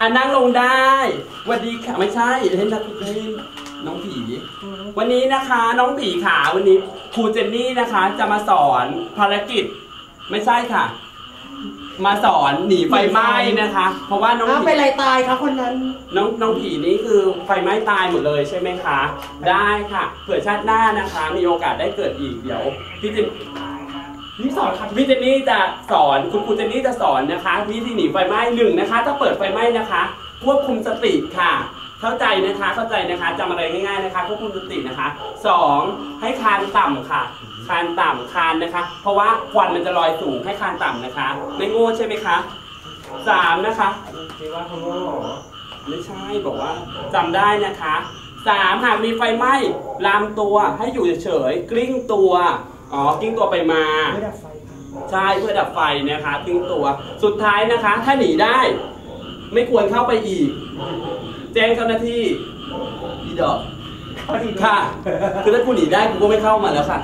อะนั่งลงได้สวัสดีค่ะไม่ใช่เห็นนักเล่นน้องผี วันนี้นะคะน้องผีขาวันนี้ครูเจนนี่นะคะ จะมาสอนภารกิจ ไม่ใช่ค่ะ มาสอนหนีไฟไหม้นะคะ เพราะว่าน้องอ้าวผี เป็นไรตายคะคนนั้น น้องน้องผีนี่คือไฟไหม้ตายหมดเลยใช่ไหมคะ ได้ค่ะ เผื่อชาติหน้านะคะ มีโอกาสได้เกิดอีกเดี๋ยวพี่เจน นี่สอนครับพี่เจนนี่จะสอนคุณครูเจนนี่จะสอนนะคะวิธีหนีไฟไหม้หนึ่งนะคะ ถ้าเปิดไฟไหม้นะคะควบคุมสติค่ะ เข้าใจนะคะเข้าใจนะคะจำอะไรง่ายๆนะคะควบคุมสตินะคะสองให้คานต่ำค่ะ คานต่ำคานนะคะ เพราะว่าควันมันจะลอยสูงให้คานต่ำนะคะ ไม่โง่ใช่ไหมคะสามนะคะคิดว่าเขาโง่เหรอไม่ใช่บอกว่าจำได้นะคะสามหากมีไฟไหม้ลามตัวให้อยู่เฉยๆกลิ้งตัว อ๋อกลิ้งตัวไปมาไม่ดับไฟค่ะใช่เพื่อดับไฟนะคะกลิ้งตัว สุดท้ายนะคะ ถ้าหนีได้ ไม่ควรเข้าไปอีก แจ้งเจ้าหน้าที่อีดอกค่ะ คือถ้ากูหนีได้กูก็ไม่เข้ามาแล้วค่ะ